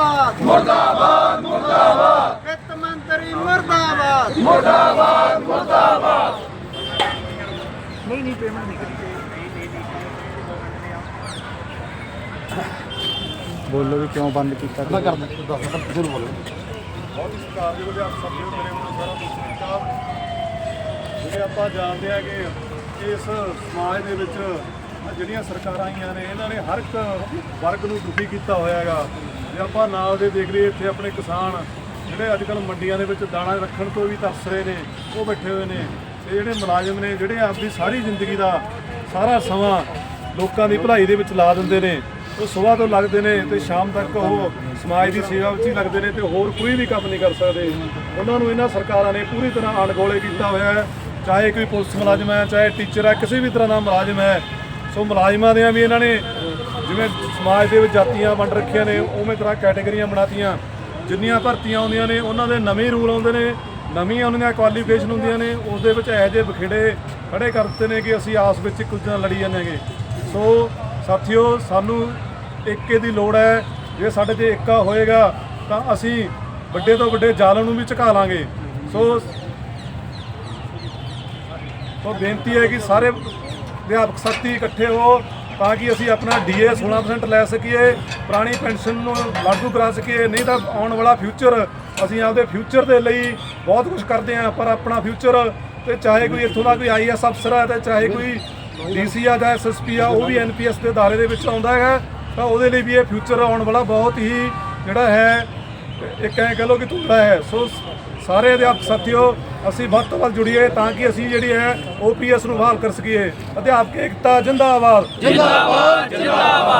ਮੁਰਦਾਬਾਦ। ਮੁਰਦਾਬਾਦ ਮੁਰਦਾਬਾਦ। ਵਿੱਤ ਮੰਤਰੀ ਮੁਰਦਾਬਾਦ। ਨਹੀਂ ਨਹੀਂ ਪੇਮੈਂਟ ਨਹੀਂ ਕਰੀ। ਬੋਲੋ ਵੀ ਕਿਉਂ ਬੰਦ ਕੀਤਾ ਮੈਂ ਕਰ ਦਿੰਦਾ ਜ਼ਰੂਰ ਬੋਲੋ। ਬਹੁਤ ਹੀ ਸਤਿਕਾਰਯੋਗ ਦੇ ਆਪ ਸਭ ਨੂੰ ਮੇਰੇ ਵੱਲੋਂ ਸਾਰਾ ਸਤਿਕਾਰ ਜਿਹੜੇ ਆਪਾਂ ਜਾਣਦੇ ਆ ਕਿ ਇਸ ਸਮਾਜ ਦੇ ਵਿੱਚ ਜਿਹੜੀਆਂ ਸਰਕਾਰਾਂ ਆਈਆਂ ਨੇ ਇਹਨਾਂ ਨੇ ਹਰ ਇੱਕ ਵਰਗ ਨੂੰ ਦੁਖੀ ਕੀਤਾ ਹੋਇਆ ਹੈਗਾ। ਜੇ ਆਪਾਂ ਨਾਲ ਦੇ ਦੇਖ ਲਈਏ ਇੱਥੇ ਆਪਣੇ ਕਿਸਾਨ, ਜਿਹੜੇ ਅੱਜ ਕੱਲ੍ਹ ਮੰਡੀਆਂ ਦੇ ਵਿੱਚ ਦਾਣਾ ਰੱਖਣ ਤੋਂ ਵੀ ਤਰਸ ਰਹੇ ਨੇ, ਉਹ ਬੈਠੇ ਹੋਏ ਨੇ। ਤੇ ਜਿਹੜੇ ਮੁਲਾਜ਼ਮ ਨੇ, ਜਿਹੜੇ ਆਪਦੀ ਸਾਰੀ ਜ਼ਿੰਦਗੀ ਦਾ ਸਾਰਾ ਸਮਾਂ ਲੋਕਾਂ ਦੀ ਭਲਾਈ ਦੇ ਵਿੱਚ ਲਾ ਦਿੰਦੇ ਨੇ, ਉਹ ਸਵੇਰ ਤੋਂ ਲੱਗਦੇ ਨੇ ਤੇ ਸ਼ਾਮ ਤੱਕ ਉਹ ਸਮਾਜ ਦੀ ਸੇਵਾ ਵਿੱਚ ਹੀ ਲੱਗਦੇ ਨੇ ਤੇ ਹੋਰ ਕੋਈ ਵੀ ਕੰਮ ਨਹੀਂ ਕਰ ਸਕਦੇ। ਉਹਨਾਂ ਨੂੰ ਇਹਨਾਂ ਸਰਕਾਰਾਂ ਨੇ ਪੂਰੀ ਤਰ੍ਹਾਂ ਅਣਗੋਲੇ ਕੀਤਾ ਹੋਇਆ ਹੈ। ਚਾਹੇ ਕੋਈ ਪੁਲਿਸ ਮੁਲਾਜ਼ਮ ਹੈ, ਚਾਹੇ ਟੀਚਰ ਹੈ, ਕਿਸੇ ਵੀ ਤਰ੍ਹਾਂ ਦਾ ਮੁਲਾਜ਼ਮ ਹੈ। ਸੋ ਮੁਲਾਜ਼ਮਾਂ ਦੀਆਂ ਵੀ ਇਹਨਾਂ ਨੇ ਜਿਵੇਂ ਸਮਾਜ ਦੇ ਵਿੱਚ ਜਾਤੀਆਂ ਵੰਡ ਰੱਖੀਆਂ ਨੇ, ਉਵੇਂ ਤਰ੍ਹਾਂ ਕੈਟਾਗਰੀਆਂ ਬਣਾਤੀਆਂ। ਜਿੰਨੀਆਂ ਭਰਤੀਆਂ ਆਉਂਦੀਆਂ ਨੇ, ਉਹਨਾਂ ਦੇ ਨਵੇਂ ਰੂਲ ਆਉਂਦੇ ਨੇ, ਨਵੀਆਂ ਉਹਨਾਂ ਦੀਆਂ ਕੁਆਲੀਫਿਕੇਸ਼ਨ ਹੁੰਦੀਆਂ ਨੇ ਉਸ ਦੇ ਵਿੱਚ ਇਹੋ ਜਿਹੇ ਬਖੇੜੇ ਖੜੇ ਕਰ ਦਿੱਤੇ ਨੇ ਕਿ ਅਸੀਂ ਆਸ ਵਿੱਚ ਕੁਝ ਨਾਲ ਲੜੀ ਜਾਂਦੇ ਹੈਗੇ। ਸੋ ਸਾਥੀਓ, ਸਾਨੂੰ ਏਕੇ ਦੀ ਲੋੜ ਹੈ, ਜੇ ਸਾਡੇ 'ਚ ਏਕਾ ਹੋਏਗਾ, ਤਾਂ ਅਸੀਂ ਵੱਡੇ ਤੋਂ ਵੱਡੇ ਜ਼ਾਲਮ ਨੂੰ ਵੀ ਝੁਕਾ ਲਾਂਗੇ। ਸੋ ਸੋ ਬੇਨਤੀ ਹੈ ਕਿ ਸਾਰੇ ਅਧਿਆਪਕ ਸਾਥੀ ਇਕੱਠੇ ਹੋ ਤਾਂ ਕਿ ਅਸੀਂ ਆਪਣਾ ਡੀਏ 16% ਲੈ ਸਕੀਏ, ਪੁਰਾਣੀ ਪੈਨਸ਼ਨ ਨੂੰ ਲਾਗੂ ਕਰਾ ਸਕੀਏ, ਨਹੀਂ ਤਾਂ ਆਉਣ ਵਾਲਾ ਫਿਊਚਰ ਅਸੀਂ ਆਪਦੇ ਫਿਊਚਰ ਦੇ ਲਈ ਬਹੁਤ ਕੁਝ ਕਰਦੇ ਹਾਂ, ਪਰ ਆਪਣਾ ਫਿਊਚਰ ਤੇ ਚਾਹੇ ਕੋਈ ਇੱਥੋਂ ਦਾ ਕੋਈ ਆਈਐਸ ਅਫਸਰ ਹੈ ਤੇ ਚਾਹੇ ਕੋਈ ਡੀਸੀ ਆ ਜਾਂ ਐਸਐਸਪੀ ਆ, ਉਹ ਵੀ ਐਨਪੀਐਸ ਦੇ ਦਾਇਰੇ ਦੇ ਵਿੱਚ ਆਉਂਦਾ ਹੈਗਾ, ਤਾਂ ਉਹਦੇ ਲਈ ਵੀ ਇਹ ਫਿਊਚਰ ਆਉਣ ਵਾਲਾ ਬਹੁਤ ਹੀ ਜਿਹੜਾ ਹੈ, ਇੱਕ ਐਂ ਕਹ ਲਓ ਕਿ ਧੁੰਦਾ ਹੈ। ਸੋ ਸਾਰੇ ਅਧਿਆਪਕ ਸਾਥੀਓ ਅਸੀਂ ਵੱਧ ਤੋਂ ਵੱਧ ਜੁੜੀਏ ਤਾਂ ਕਿ ਅਸੀਂ ਜਿਹੜੀ ਹੈ ਓਪੀਐਸ ਨੂੰ ਬਹਾਲ ਕਰ ਸਕੀਏ। ਅਧਿਆਪਕ ਏਕਤਾ ਜਿੰਦਾਬਾਦ।